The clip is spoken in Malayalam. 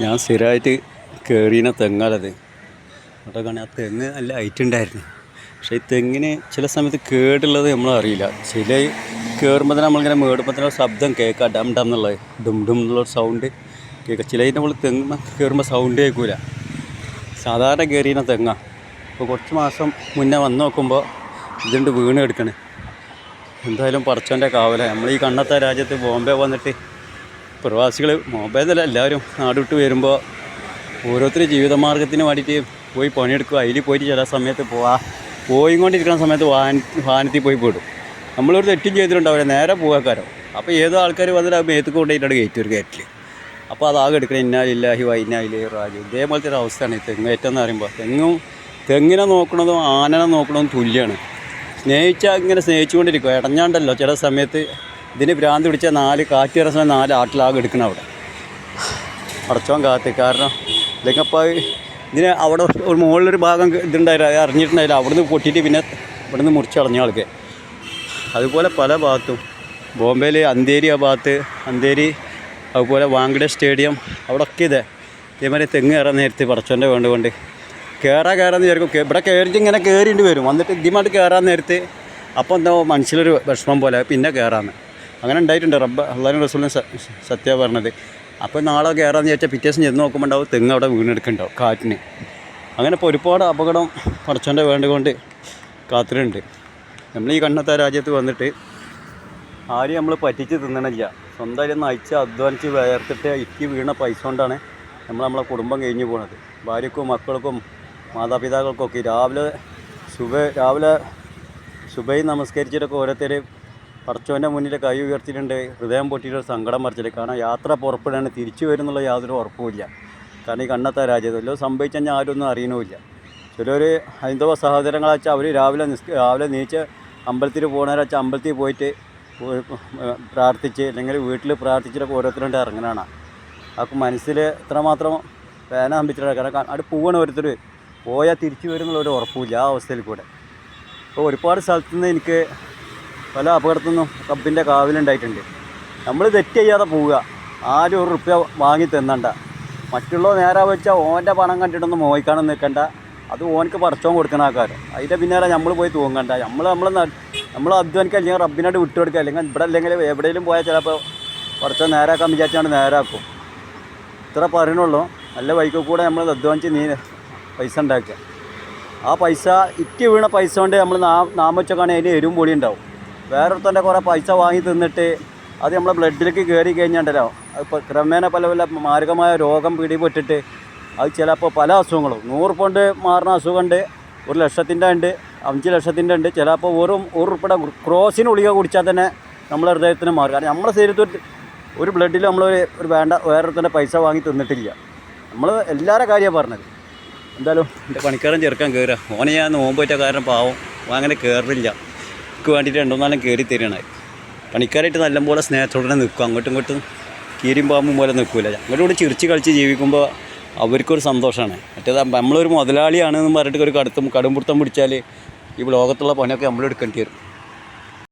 ഞാൻ സ്ഥിരമായിട്ട് കയറിയ തെങ്ങാലത് കാണാൻ ആ തെങ്ങ് നല്ല ഹൈറ്റ് ഉണ്ടായിരുന്നു. പക്ഷേ ഈ തെങ്ങിന് ചില സമയത്ത് കേടുള്ളത് നമ്മൾ അറിയില്ല. ചില കയറുമ്പോൾ തന്നെ നമ്മളിങ്ങനെ മേടുമ്പോൾ തന്നെ ശബ്ദം കേൾക്കാം. ഡം ഡം എന്നുള്ളത് ഡും ഡും എന്നുള്ള സൗണ്ട് കേൾക്കാം. ചില നമ്മൾ തെങ്ങ് കയറുമ്പോൾ സൗണ്ട് കേൾക്കൂല. സാധാരണ കയറിയ തെങ്ങ. ഇപ്പോൾ കുറച്ച് മാസം മുന്നേ വന്ന് നോക്കുമ്പോൾ ഇതുണ്ട് വീണ് എടുക്കണേ എന്തായാലും പറച്ചോന്റെ കാവല. നമ്മൾ ഈ കണ്ണത്തെ രാജ്യത്ത് ബോംബെ വന്നിട്ട് പ്രവാസികൾ മൊബൈലല്ല എല്ലാവരും നാട് വിട്ട് വരുമ്പോൾ ഓരോരുത്തർ ജീവിതമാർഗത്തിന് വേണ്ടിയിട്ട് പോയി പണിയെടുക്കുക. അതിൽ പോയിട്ട് ചില സമയത്ത് പോവാ പോയിക്കൊണ്ടിരിക്കുന്ന സമയത്ത് വാഹന വാഹനത്തിൽ പോയി പെടും. നമ്മളൊരു തെറ്റും ചെയ്തിട്ടുണ്ടാവില്ല നേരെ പോകാക്കാരോ. അപ്പോൾ ഏതോ ആൾക്കാർ വന്നിട്ട് ആ മേത്ത് കൊണ്ടുപോയിട്ടാണ് കയറ്റി ഒരു കയറ്റിൽ അപ്പോൾ അതാകെ എടുക്കണം ഇന്നാലില്ലാഹി വൈനാലി റാജു ഇതേപോലത്തെ ഒരു അവസ്ഥയാണ് ഈ തെങ്ങേറ്റം എന്ന് പറയുമ്പോൾ തെങ്ങും തെങ്ങിനെ നോക്കണതും ആനനെ നോക്കണതും തുല്യമാണ് സ്നേഹിച്ചാൽ ഇങ്ങനെ സ്നേഹിച്ചുകൊണ്ടിരിക്കുക ഇടഞ്ഞാണ്ടല്ലോ ചില സമയത്ത് ഇതിന് ഭ്രാന്ത് പിടിച്ച നാല് കാറ്റ് കയറുന്ന സമയം നാല് ആട്ടിലാകെ എടുക്കണം അവിടെ. അടച്ചോൻ കാത്ത്. കാരണം ഇതൊക്കെ അപ്പോൾ ഇതിന് അവിടെ ഒരു മുകളിലൊരു ഭാഗം ഇതുണ്ടായില്ല അറിഞ്ഞിട്ടുണ്ടായില്ല. അവിടുന്ന് പൊട്ടിയിട്ട് പിന്നെ ഇവിടുന്ന് മുറിച്ച് കളഞ്ഞ ആൾക്ക്. അതുപോലെ പല ഭാഗത്തും. ബോംബെയിൽ അന്തേരി ആ ഭാഗത്ത് അന്തേരി അതുപോലെ വാങ്കഡെ സ്റ്റേഡിയം അവിടെ ഒക്കെ ഇതേ. ഇതേമാതിരി തെങ്ങ് കയറാൻ നേരത്തെ പറച്ചോന്റെ വേണ്ടുകൊണ്ട് കയറാൻ കയറാന്ന് വിചാരിക്കും. ഇവിടെ കയറിയിട്ട് ഇങ്ങനെ കയറിയിട്ട് വരും. വന്നിട്ട് ഇതിമായിട്ട് കയറാൻ നേരത്ത് അപ്പോൾ എന്താ മനസ്സിലൊരു വിഷമം പോലെ പിന്നെ കയറാന്ന് അങ്ങനെ ഉണ്ടായിട്ടുണ്ട്. റബ്ബ് അള്ളാഹു റസൂലിന് സത്യ പറഞ്ഞത്. അപ്പോൾ നാളെ കയറാമെന്ന് വിചാരിച്ചാൽ പിറ്റേസം ചെന്ന് നോക്കുമ്പോൾ ഉണ്ടാവും തെങ്ങ് അവിടെ വീണെടുക്കുന്നുണ്ടാവും കാറ്റിന്. അങ്ങനെ ഇപ്പോൾ ഒരുപാട് അപകടം പറച്ചോന്റെ വേണ്ടുകൊണ്ട് കാത്തിട്ടുണ്ട് നമ്മൾ ഈ കണ്ണത്തെ രാജ്യത്ത് വന്നിട്ട് ആരും നമ്മൾ പറ്റിച്ച് തിന്നണില്ല. സ്വന്തമായിട്ട് നയിച്ച് അധ്വാനിച്ച് വേർത്തിട്ട് ഇക്കി വീണ പൈസ കൊണ്ടാണ് നമ്മൾ നമ്മളെ കുടുംബം കഴിഞ്ഞു പോണത്. ഭാര്യക്കും മക്കൾക്കും മാതാപിതാക്കൾക്കൊക്കെ രാവിലെ സുബ രാവിലെ സുബൈ നമസ്കരിച്ചിട്ടൊക്കെ ഓരോരുത്തർ പറച്ചോന്റെ മുന്നിൽ കൈ ഉയർത്തിയിട്ടുണ്ട്. ഹൃദയം പൊട്ടിയിട്ട് സങ്കടം മറിച്ചിട്ട്. കാരണം യാത്ര പുറപ്പെടുകയാണ് തിരിച്ചു വരുന്നുള്ള യാതൊരു ഉറപ്പുമില്ല. കാരണം ഈ കണ്ണത്ത രാജ്യത്ത്. വല്ലതും സംഭവിച്ചാൽ ഞാൻ ആരും ഒന്നും അറിയണമില്ല ചിലർ ഹൈന്ദവ സഹോദരങ്ങളാച്ചാൽ അവർ രാവിലെ നിസ് രാവിലെ നീച്ച് അമ്പലത്തിൽ പോകണവരാച്ചാൽ അമ്പലത്തിൽ പോയിട്ട് പ്രാർത്ഥിച്ച് അല്ലെങ്കിൽ വീട്ടിൽ പ്രാർത്ഥിച്ചിട്ടൊക്കെ ഓരോരുത്തരുണ്ട് ഇറങ്ങണതാണ് അപ്പം മനസ്സിൽ എത്രമാത്രം വേന അമ്പിച്ചിട്ട് കാരണം അവിടെ പോവാണ് ഓരോരുത്തർ പോയാൽ തിരിച്ചു വരുന്നുള്ള ഒരു ഉറപ്പില്ല ആ അവസ്ഥയിൽ കൂടെ. അപ്പോൾ ഒരുപാട് സ്ഥലത്തു നിന്ന് എനിക്ക് പല അപകടത്തു നിന്നും റബ്ബിന്റെ കാവിലുണ്ടായിട്ടുണ്ട്. നമ്മൾ തെറ്റ് ചെയ്യാതെ പോവുക. ആരും ഒരു റുപ്യ വാങ്ങി തന്നണ്ട. മറ്റുള്ള നേരെ വെച്ചാൽ ഓന്റെ പണം കണ്ടിട്ടൊന്നും മോഹിക്കാനും നിൽക്കണ്ട. അത് ഓനക്ക് പറിച്ചോൻ കൊടുക്കണ ആൾക്കാർ അതിന്റെ പിന്നാലെ നമ്മൾ പോയി തൂങ്ങണ്ട. നമ്മൾ നമ്മൾ നമ്മൾ അധ്വാനിക്കുക അല്ലെങ്കിൽ റബ്ബിനായിട്ട് വിട്ടു കൊടുക്കുക അല്ലെങ്കിൽ ഇവിടെ അല്ലെങ്കിൽ എവിടെയെങ്കിലും പോയാൽ ചിലപ്പോൾ പറിച്ചോ നേരാക്കാൻ വിചാരിച്ചാണ് നേരാക്കും. ഇത്ര പറയണുള്ളൂ. നല്ല വൈക്കിൽ കൂടെ നമ്മൾ അധ്വാനിച്ച് നീ പൈസ ഉണ്ടാക്കുക. ആ പൈസ ഇറ്റ് വീണ പൈസ കൊണ്ട് നമ്മൾ നാ നാമച്ചൊക്കെ അതിന് എരിവും പൊടി ഉണ്ടാവും. വേറൊരുത്തന്റെ കുറേ പൈസ വാങ്ങി തിന്നിട്ട് അത് നമ്മളെ ബ്ലഡിലേക്ക് കയറി കഴിഞ്ഞാണ്ടല്ലോ. അതിപ്പോൾ ക്രമേണ പല പല മാരകമായ രോഗം പിടിപെട്ടിട്ട് അത് ചിലപ്പോൾ പല അസുഖങ്ങളും. നൂറ് കൊണ്ട് മാറുന്ന അസുഖമുണ്ട് ഒരു ലക്ഷത്തിന്റെ ഉണ്ട് അഞ്ച് ലക്ഷത്തിന്റെ ഉണ്ട്. ചിലപ്പോൾ വെറും ഒരു ഉൾപ്പെടെ ക്രോസിന് ഗുളിക കുടിച്ചാൽ തന്നെ നമ്മളെ ഹൃദയത്തിന് മാറും. കാരണം നമ്മളെ ശരീരത്തിൽ ഒരു ബ്ലഡിൽ നമ്മൾ ഒരു വേണ്ട വേറൊരുത്തന്റെ പൈസ വാങ്ങി തിന്നിട്ടില്ല. നമ്മൾ എല്ലാവരുടെ കാര്യമാണ് പറഞ്ഞത്. എന്തായാലും എന്റെ പണിക്കാരൻ ചെറുക്കാൻ കയറുക ഓനെ ഞാൻ നോമ്പോറ്റ കാരണം പാവം. അങ്ങനെ കയറില്ല എനിക്ക് വേണ്ടിയിട്ട് രണ്ടു കയറി തരണേ പണിക്കാരായിട്ട് നല്ലപോലെ സ്നേഹത്തോടെ നിൽക്കും. അങ്ങോട്ടും ഇങ്ങോട്ടും കീരിയും പാമ്പും പോലെ നിൽക്കില്ല അങ്ങോട്ടും കൂടി ചിരിച്ച് കളിച്ച് ജീവിക്കുമ്പോൾ അവർക്കൊരു സന്തോഷമാണ്. മറ്റേത് നമ്മളൊരു മുതലാളിയാണെന്ന് പറഞ്ഞിട്ട് ഒരു കടുത്തും കടുംപിടുത്തം പിടിച്ചാൽ ഈ ലോകത്തുള്ള പണിയൊക്കെ നമ്മൾ എടുക്കേണ്ടി വരും.